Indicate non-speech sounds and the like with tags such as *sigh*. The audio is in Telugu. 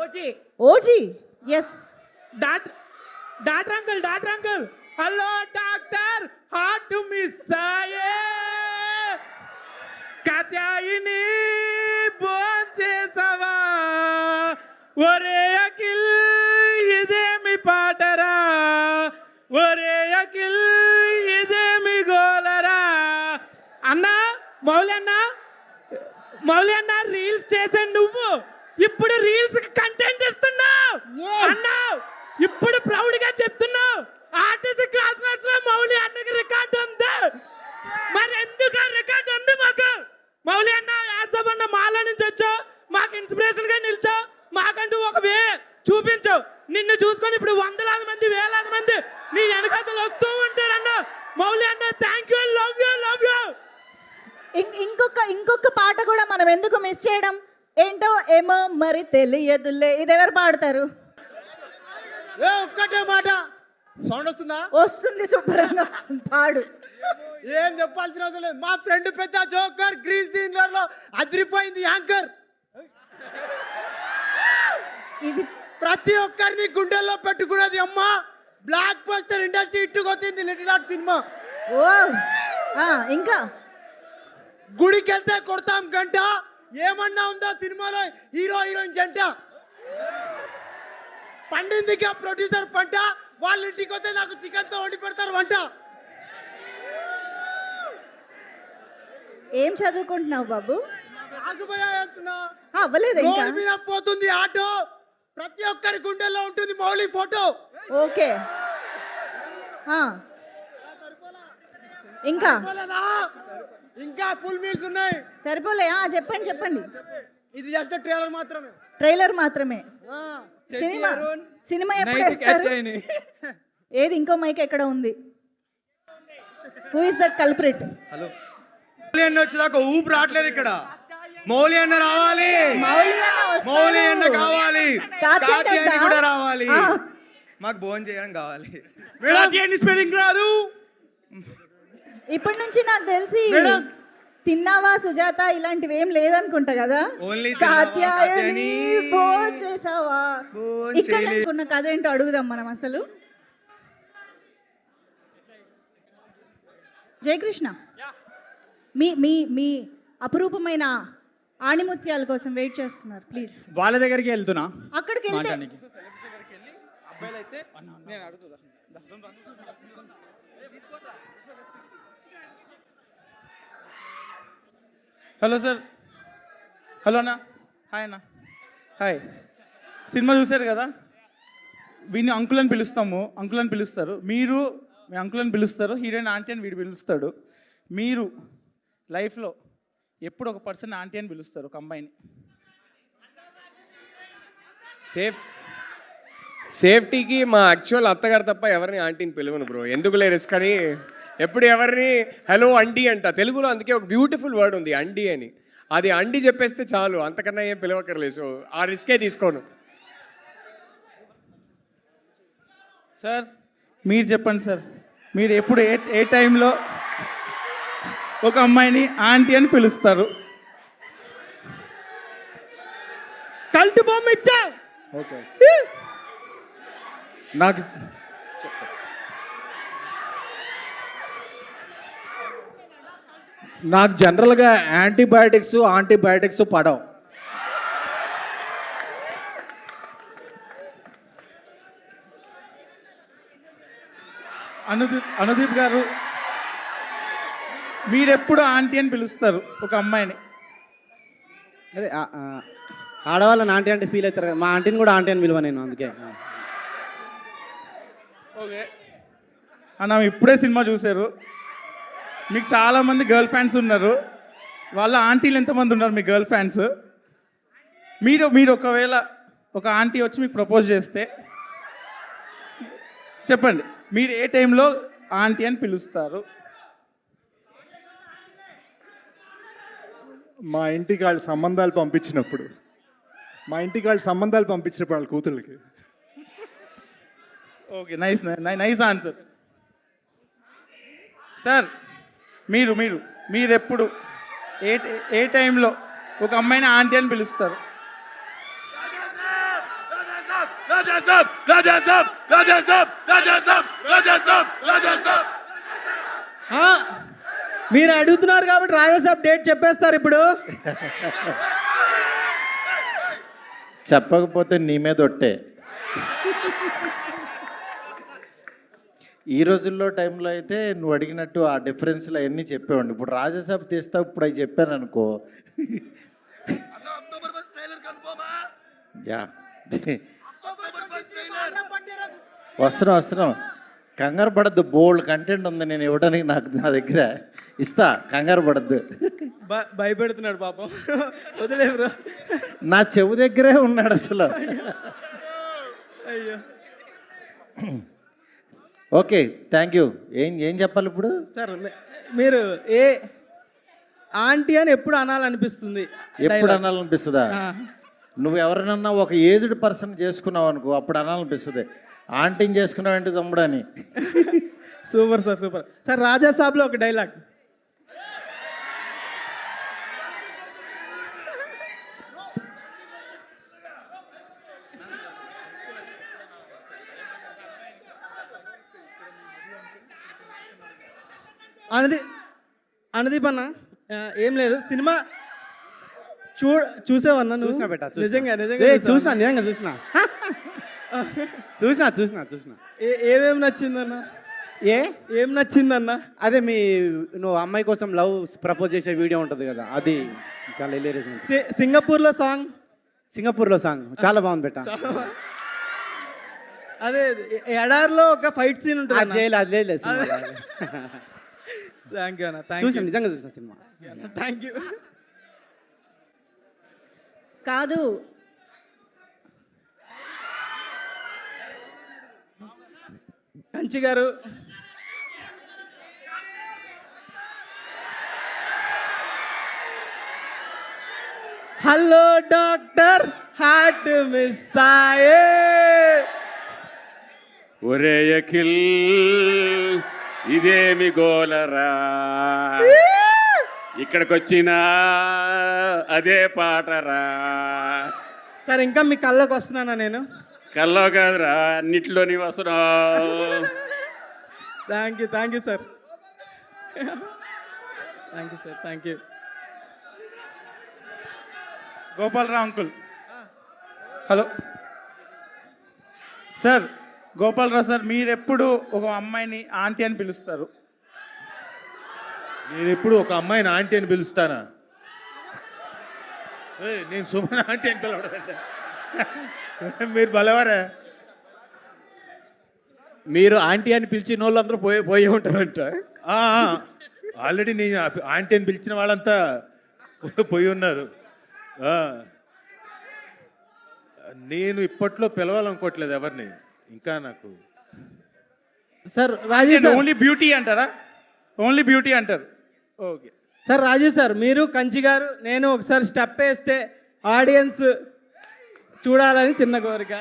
OG. OG? Yes doctor doctor uncle doctor uncle hello doctor. Heart miss అయ్యే. కత్యాయిని బోన్ చేసావా? ఒరే అఖిల్ ఇదేమి పాటరా? ఒరే అఖిల్ ఇదేమి గోలరా? అన్నా మౌలి అన్నా మౌలి అన్న రీల్స్ చేసే నువ్వు. ఇప్పుడు రీల్స్ కంటెంట్ ఇస్తున్నావు? అన్నావు. ఇప్పుడు ప్రౌడ్గా చెప్తున్నావు. ఆర్టీసీ క్లాస్ నోట్స్లో మౌలి అన్నకి రికార్డ్ ఉంది. మరి ఎందుకు రికార్డ్ ఉంది మాకు? మౌలి అన్న యాసబ్ అన్న మాలో నుంచి వచ్చావు. మాకు ఇన్స్పిరేషన్గా నిల్చావు. మాకంటూ ఒక వే చూపించు. నిన్ను చూసుకొని ఇప్పుడు వందలాది మంది వేలాది మంది నీ వెనకాతలు వస్తూ ఉంటారన్న మౌలి అన్న thank you love you love you ఇం- ఇంకొక ఇంకొక పాట కూడా మనం ఎందుకు మిస్ చేయడం? ఏంటో ఏమో మరి తెలియదులే. ఇది ఎవరు పాడతారు? ఏ ఒక్కటే మాట. సౌండ్ వస్తుందా? వస్తుంది శుభ్రంగా వస్తుంది. పాడు. ఏం చెప్పాల్సిన అవసరం లేదు. మా ఫ్రెండ్ పెద్ద జోకర్ గ్రీన్ సీనియర్లో అదిరిపోయింది యాంకర్. ఇది ప్రతి ఒక్కరిని గుండెల్లో పెట్టుకున్నది అమ్మ. బ్లాక్ పోస్టర్ ఇండస్ట్రీ ఇట్టుకొచ్చింది లిటిల్ ఆర్ట్ సినిమా. ఓ ఆ, ఇంకా? గుడికి వెళ్తే కొడతాం గంట. ఏమన్నా ఉందా సినిమాలో హీరో హీరోయిన్ జంట? పండిందిగా ప్రొడ్యూసర్ పంట వాళ్ళ ఇంటికి వస్తే నాకు చికెన్తో వండి పెడతారు వంట. ఏం చదువుకుంటున్నావు బాబు? ఆ, అవ్వలేదు ఇంకా? పోతుంది ఆటో. ప్రతి ఒక్కరి గుండెల్లో ఉంటుంది మౌలి ఫోటో. ఓకే. ఆ. ఇంకా? ఇంకా ఫుల్ మీల్స్ ఉన్నాయి. సరిపోలే ఆ, చెప్పండి చెప్పండి. ఇది జస్ట్ ట్రైలర్ మాత్రమే. ట్రైలర్ మాత్రమే. ఆ, సినిమా సినిమా ఎప్పుడు వేస్తారు? *laughs* ఏది? ఇంకో మైక్ ఎక్కడ ఉంది? Who is that culprit hello Mouli అన్న వచ్చేదాకా ఊపు రావట్లేదు ఇక్కడ. మౌలి అన్న రావాలి. మౌలి అన్న వస్తాడు. మౌలి అన్న కావాలి? కూడా రావాలి. మాకు భోజనం చేయడం కావాలి. స్పెల్లింగ్ రాదు. ఇప్పటి నుంచి నాకు తెలిసి మేడం. తిన్నావా సుజాత? ఇలాంటివి ఏం లేదనుకుంటా కదా? Only తిన్నావా, కాత్యాయని కాత్యాయని. భోజనం చేసావా? భోజనం ఇక్కడ నుంచి ఉన్న కథ ఏంటో అడుగుదాం మనం అసలు. జయకృష్ణ మీ మీ మీ అపురూపమైన ఆణిముత్యాల కోసం వెయిట్ చేస్తున్నారు ప్లీజ్. వాళ్ళ దగ్గరికి వెళ్తున్నా. అక్కడికి వెళ్తే మాట్లాడడానికి. Hello sir. హలో అన్న. హాయ్ అన్న. హాయ్. సినిమా చూశారు కదా? వీడిని అంకుల్ అని పిలుస్తాము. అంకుల్ అని పిలుస్తారు. మీరు మీ అంకుల్ అని పిలుస్తారు. హీరోయిన్ ఆంటీ అని వీడు పిలుస్తాడు. మీరు లైఫ్లో ఎప్పుడు ఒక పర్సన్ ఆంటీ అని పిలుస్తారు ఒక అమ్మాయిని? సేఫ్ సేఫ్టీకి మా యాక్చువల్ అత్తగారు తప్ప ఎవరిని ఆంటీని పిలువను బ్రో. ఎందుకులే రిస్క్ అని? ఎప్పుడు ఎవరిని? హలో అండి అంట. తెలుగులో అందుకే ఒక బ్యూటిఫుల్ వర్డ్ ఉంది అండి అని. అది అండి చెప్పేస్తే చాలు అంతకన్నా ఏం పిలవక్కర్లేదు. సో ఆ రిస్కే తీసుకోను. సార్ మీరు చెప్పండి సార్. మీరు ఎప్పుడు ఏ ఏ టైంలో ఒక అమ్మాయిని ఆంటీ అని పిలుస్తారు? కల్ట్ బొమ్మ ఇచ్చా? ఓకే. నాకు నాకు జనరల్గా యాంటీబయాటిక్స్ ఆంటీబయాటిక్స్ పడవు. అనుదీప్ అనుదీప్ గారు మీరెప్పుడు ఆంటీ అని పిలుస్తారు ఒక అమ్మాయిని? అదే ఆడవాళ్ళని ఆంటీ అంటే ఫీల్ అవుతారు కదా. మా ఆంటీని కూడా ఆంటీ అని పిలువ నేను అందుకే. ఓకే. అన్న ఇప్పుడే సినిమా చూశారు. మీకు చాలామంది గర్ల్ ఫ్యాన్స్ ఉన్నారు. వాళ్ళ ఆంటీలు ఎంతమంది ఉన్నారు మీ గర్ల్ ఫ్యాన్స్? మీరు మీరు ఒకవేళ ఒక ఆంటీ వచ్చి మీకు ప్రపోజ్ చేస్తే చెప్పండి మీరు ఏ టైంలో ఆంటీ అని పిలుస్తారు? మా ఇంటికి వాళ్ళు సంబంధాలు పంపించినప్పుడు. మా ఇంటికి వాళ్ళు సంబంధాలు పంపించినప్పుడు వాళ్ళ కూతుళ్ళకి. Okay nice nice answer. Sir మీరు మీరు మీరు ఎప్పుడు ఏ ఏ టైంలో? ఒక అమ్మాయిని ఆంటీ అని పిలుస్తారు. మీరు అడుగుతున్నారు కాబట్టి రాజాసాబ్ డేట్ చెప్పేస్తారు ఇప్పుడు. చెప్పకపోతే నీ మీద ఒట్టే. ఈ రోజుల్లో టైంలో అయితే నువ్వు అడిగినట్టు ఆ డిఫరెన్స్లు అవన్నీ చెప్పేవాడిని. ఇప్పుడు రాజసభ తీస్తా ఇప్పుడు అవి చెప్పాను అనుకో యా. వస్తున్నాం వస్తున్నాం కంగారు పడద్దు బోల్డ్ కంటెంట్ ఉంది నేను ఇవ్వడానికి నాకు నా దగ్గర. ఇస్తా కంగారు పడద్దు. భయపెడుతున్నాడు పాపం. వదిలే బ్రో. నా చెవు దగ్గరే ఉన్నాడు అసలు. అయ్యో. ఓకే థ్యాంక్ యూ ఏం ఏం చెప్పాలి ఇప్పుడు? సార్ మీరు ఏ ఆంటీ అని ఎప్పుడు అనాలనిపిస్తుంది? ఎప్పుడు అనాలనిపిస్తుందా? నువ్వు ఎవరినన్నా ఒక ఏజ్డ్ పర్సన్ చేసుకున్నావు అనుకో అప్పుడు అనాలనిపిస్తుంది. ఆంటీని చేసుకున్నావు ఏంటి తమ్ముడు అని? *laughs* Super sir super. సార్ రాజాసాబ్లో ఒక డైలాగ్ అనది అనదీప్ అన్న ఏం లేదు. సినిమా చూ చూసావన్నా? చూసినా బెట్ట నిజంగా నిజంగా? చూసినా నిజంగా చూసినా. చూసినా చూసినా చూసినా. ఏ- ఏమేం నచ్చిందన్న? ఏ? ఏం నచ్చిందన్న? అదే మీ నువ్వు అమ్మాయి కోసం లవ్ ప్రపోజ్ చేసే వీడియో ఉంటుంది కదా అది చాలా హిలేరియస్ ఉంది సి- సింగపూర్లో సాంగ్? సింగపూర్లో సాంగ్ చాలా బాగుంది బెట్ట అదే ఎడార్లో ఒక ఫైట్ సీన్ అది ఉంటుంది చేయలే అది. లేదు థ్యాంక్ యూ అన్న చూసిన నిజంగా చూసిన సినిమా. థ్యాంక్ యూ కాదు. కంచి గారు. హలో డాక్టర్ హార్ట్ మిస్ ఆయే ఒరే అఖిల్ ఇదేమి గోలరా? ఇక్కడికొచ్చినా అదే పాటరా? సార్ ఇంకా మీ కళ్ళకు వస్తున్నానా నేను? కల్లో కాదురా అన్నిట్లోని వస్తున్నావు. Thank you thank you sir thank you sir thank you Gopalarao uncle. Hello sir Gopalarao sir మీరు ఎప్పుడు ఒక అమ్మాయిని ఆంటీ అని పిలుస్తారు? నేను ఎప్పుడు ఒక అమ్మాయిని ఆంటీ అని పిలుస్తానా? ఏయ్, నేను సుమన్ ఆంటీ అని పిలవడం మీరు బలవారా? మీరు ఆంటీ అని పిలిచిన వాళ్ళందరూ పోయి పోయి ఉంటారంట. ఆల్రెడీ నేను ఆ- ఆంటీ అని పిలిచిన వాళ్ళంతా పోయి ఉన్నారు. ఆ. నేను ఇప్పట్లో పిలవాలనుకోవట్లేదు ఎవరిని. ఇంకా నాకు sir Rajeev sir only beauty అంటారా? ఓన్లీ బ్యూటీ అంటారు. ఓకే సార్ రాజీవ్ సార్ మీరు కంచి గారు నేను ఒకసారి స్టెప్ వేస్తే ఆడియన్స్ చూడాలని చిన్న కోరిక.